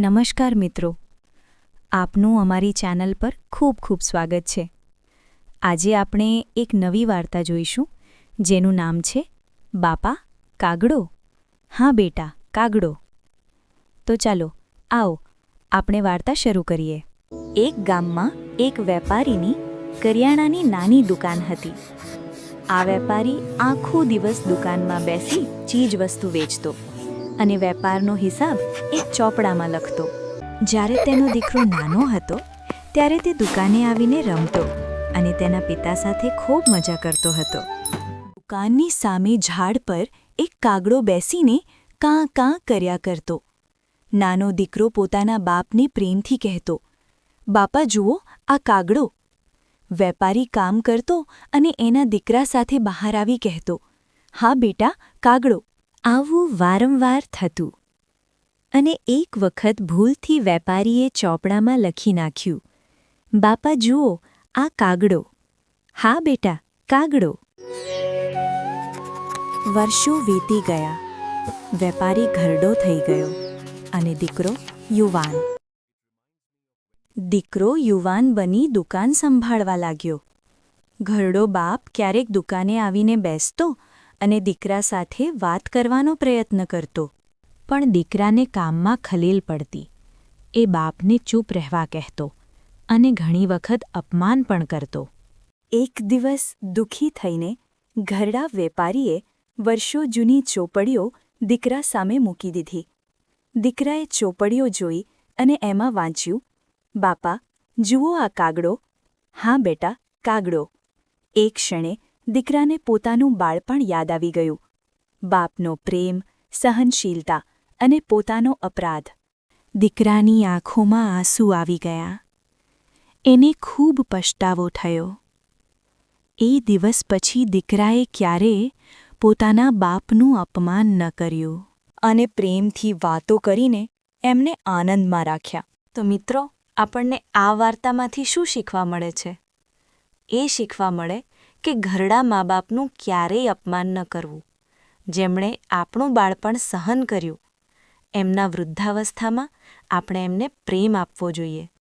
નમસ્કાર મિત્રો. આપનું અમારી ચેનલ પર ખૂબ ખૂબ સ્વાગત છે. આજે આપણે એક નવી વાર્તા જોઈશું, જેનું નામ છે, બાપા, કાગડો? હા બેટા, કાગડો. તો ચાલો, આવો, આપણે વાર્તા શરૂ કરીએ. એક ગામમાં એક વેપારીની કરિયાણાની નાની દુકાન હતી. આ વેપારી આખો દિવસ દુકાનમાં બેસી ચીજ વસ્તુ વેચતો. અને વેપારનો હિસાબ એક ચોપડામાં લખતો. જ્યારે તેનો દીકરો નાનો હતો, ત્યારે તે દુકાને આવીને રમતો અને તેના પિતા સાથે ખૂબ મજા કરતો હતો. દુકાનની સામે ઝાડ પર એક કાગડો બેસીને કાં કાં કર્યા કરતો. નાનો દીકરો પોતાના બાપને પ્રેમથી કહેતો, બાપા, જુઓ, આ કાગડો. વેપારી કામ કરતો અને એના દીકરા સાથે બહાર આવી કહેતો, હા બેટા, કાગડો. આવું વારંવાર થતું. અને એક વખત ભૂલથી વેપારીએ ચોપડામાં લખી નાખ્યું, બાપા, જુઓ, આ કાગડો. હા, બેટા, કાગડો. વર્ષો વીતી ગયા. વેપારી ઘરડો થઈ ગયો અને દીકરો યુવાન. દીકરો યુવાન બની દુકાન સંભાળવા લાગ્યો. ઘરડો બાપ ક્યારેક દુકાને આવીને બેસતો અને દીકરા સાથે વાત કરવાનો પ્રયત્ન કરતો. પણ દીકરાને કામમાં ખલેલ પડતી. એ બાપને ચૂપ રહેવા કહેતો અને ઘણી વખત અપમાન પણ કરતો. એક દિવસ દુઃખી થઈને ઘરડા વેપારીએ વર્ષો જૂની ચોપડીઓ દીકરા સામે મૂકી દીધી. દીકરાએ ચોપડીઓ જોઈ અને એમાં વાંચ્યું, બાપા, જુઓ આ કાગડો. હા બેટા, કાગડો. એક ક્ષણે દીકરાને પોતાનું બાળપણ યાદ આવી ગયું. બાપનો પ્રેમ, સહનશીલતા અને પોતાનો અપરાધ. દીકરાની આંખોમાં આંસુ આવી ગયા. એને ખૂબ પછતાવો થયો. એ દિવસ પછી દીકરાએ ક્યારેય પોતાના બાપનું અપમાન ન કર્યું અને પ્રેમથી વાતો કરીને એમને આનંદમાં રાખ્યા. તો મિત્રો, આપણને આ વાર્તામાંથી શું શીખવા મળે છે? એ શીખવા મળે કે ઘરડા મા બાપનું ક્યારેય અપમાન ન કરવું. જેમણે આપણું બાળપણ સહન કર્યું, એમના વૃદ્ધાવસ્થામાં આપણે એમને પ્રેમ આપવો જોઈએ.